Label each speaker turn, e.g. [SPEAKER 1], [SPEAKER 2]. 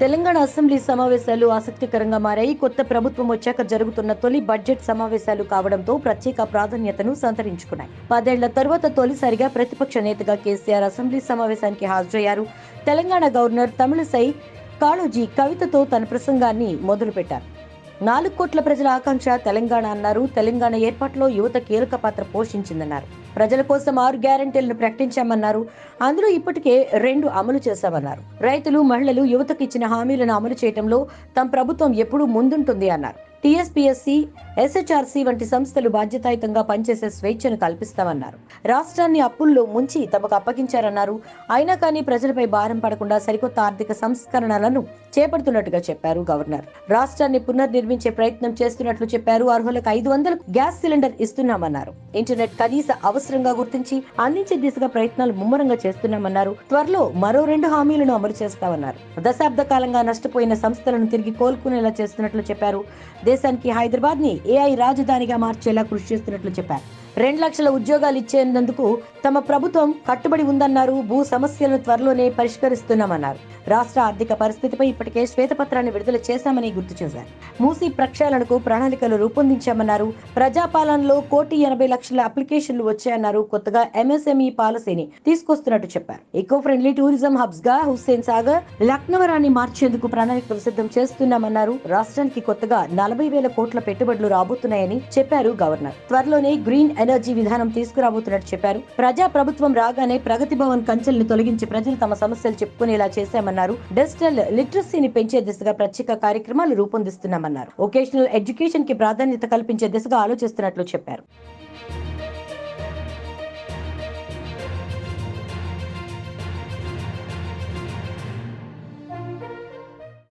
[SPEAKER 1] Telangana assembly సమావేశాలు ఆసక్తికరంగా మారాయి. కొత్త ప్రభుత్వం వచ్చాక జరుగుతున్న తొలి బడ్జెట్ సమావేశాలు కావడంతో ప్రత్యేక ప్రాధాన్యతను సంతరించుకున్నాయి. పదేళ్ళ తరువాత తొలిసారిగా ప్రతిపక్ష నేతగా కేసీఆర్ అసెంబ్లీ సమావేశానికి హాజరయ్యారు. తెలంగాణ గవర్నర్ తమిళసై కాళోజీ కవితతో తన ప్రసంగాన్ని మొదలుపెట్టారు. నాలుగు కోట్ల ప్రజల ఆకాంక్ష తెలంగాణ అన్నారు. తెలంగాణ ఏర్పాటులో యువత కీలక పాత్ర పోషించిందన్నారు. ప్రజల కోసం ఆరు గ్యారంటీలను ప్రకటించామన్నారు. అందులో ఇప్పటికే రెండు అమలు చేశామన్నారు. రైతులు మహిళలు యువతకు ఇచ్చిన హామీలను అమలు చేయడంలో తమ ప్రభుత్వం ఎప్పుడూ ముందుంటుంది అన్నారు. టీఎస్పీఎస్సీ ఎస్హెచ్ఆర్సీ వంటి సంస్థలు బాధ్యతాయుతంగా పనిచేసే స్వేచ్ఛను కల్పిస్తామన్నారు. రాష్ట్రాన్ని అప్పుల్లో ముంచి తమకు అప్పగించారన్నారు. అయినా కానీ ప్రజలపై భారం పడకుండా సరికొత్త ఆర్థిక సంస్కరణలను చేపడుతున్నట్టుగా చెప్పారు గవర్నర్. రాష్ట్రాన్ని పునర్నిర్మించే ప్రయత్నం చేస్తున్నట్లు చెప్పారు. అర్హులకు ఐదు వందలు గ్యాస్ సిలిండర్ ఇస్తున్నామన్నారు. ఇంటర్నెట్ కనీస అవసరంగా గుర్తించి అందించే దిశగా ప్రయత్నాలు ముమ్మరంగా చేస్తున్నామన్నారు. త్వరలో మరో రెండు హామీలను అమలు చేస్తామన్నారు. దశాబ్ద కాలంగా నష్టపోయిన సంస్థలను తిరిగి కోలుకునేలా చేస్తున్నట్లు చెప్పారు. దేశానికి హైదరాబాద్ని ఏఐ రాజధానిగా మార్చేలా కృషి చేస్తున్నట్లు చెప్పారు. రెండు లక్షల ఉద్యోగాలు ఇచ్చేందుకు తమ ప్రభుత్వం కట్టుబడి ఉందన్నారు. భూ సమస్యలను త్వరలోనే పరిష్కరిస్తున్నామన్నారు. రాష్ట్ర ఆర్థిక పరిస్థితిపై ఇప్పటికే శ్వేతపత్రాన్ని విడుదల చేశామని గుర్తు చేశారు. మూసీ ప్రక్షాళనకు ప్రణాళికలు రూపొందించామన్నారు. ప్రజాపాలనలో కోటి ఎనభై లక్షల అప్లికేషన్లు వచ్చాయన్నారు కొత్తగా ఎంఎస్ఎంఈ పాలసీని తీసుకొస్తున్నట్టు చెప్పారు. ఎకో ఫ్రెండ్లీ టూరిజం హబ్స్గా హుస్సేన్ సాగర్ లక్నవరాన్ని మార్చేందుకు ప్రణాళికలు సిద్ధం చేస్తున్నామన్నారు. రాష్ట్రానికి కొత్తగా నలభై వేల కోట్ల పెట్టుబడులు రాబోతున్నాయని చెప్పారు గవర్నర్. త్వరలోనే గ్రీన్ ఎనర్జీ విధానం తీసుకురాబోతున్నట్టు చెప్పారు. ప్రజా ప్రభుత్వం రాగానే ప్రగతి భవన్ కంచెలను తొలగించి ప్రజలు తమ సమస్యలు చెప్పుకునేలా చేశామన్నారు. డిజిటల్ లిటరసీని పెంచే దిశగా ప్రత్యేక కార్యక్రమాలు రూపొందిస్తున్నామన్నారు. వొకేషనల్ ఎడ్యుకేషన్కి ప్రాధాన్యత కల్పించే దిశగా ఆలోచిస్తున్నట్లు చెప్పారు.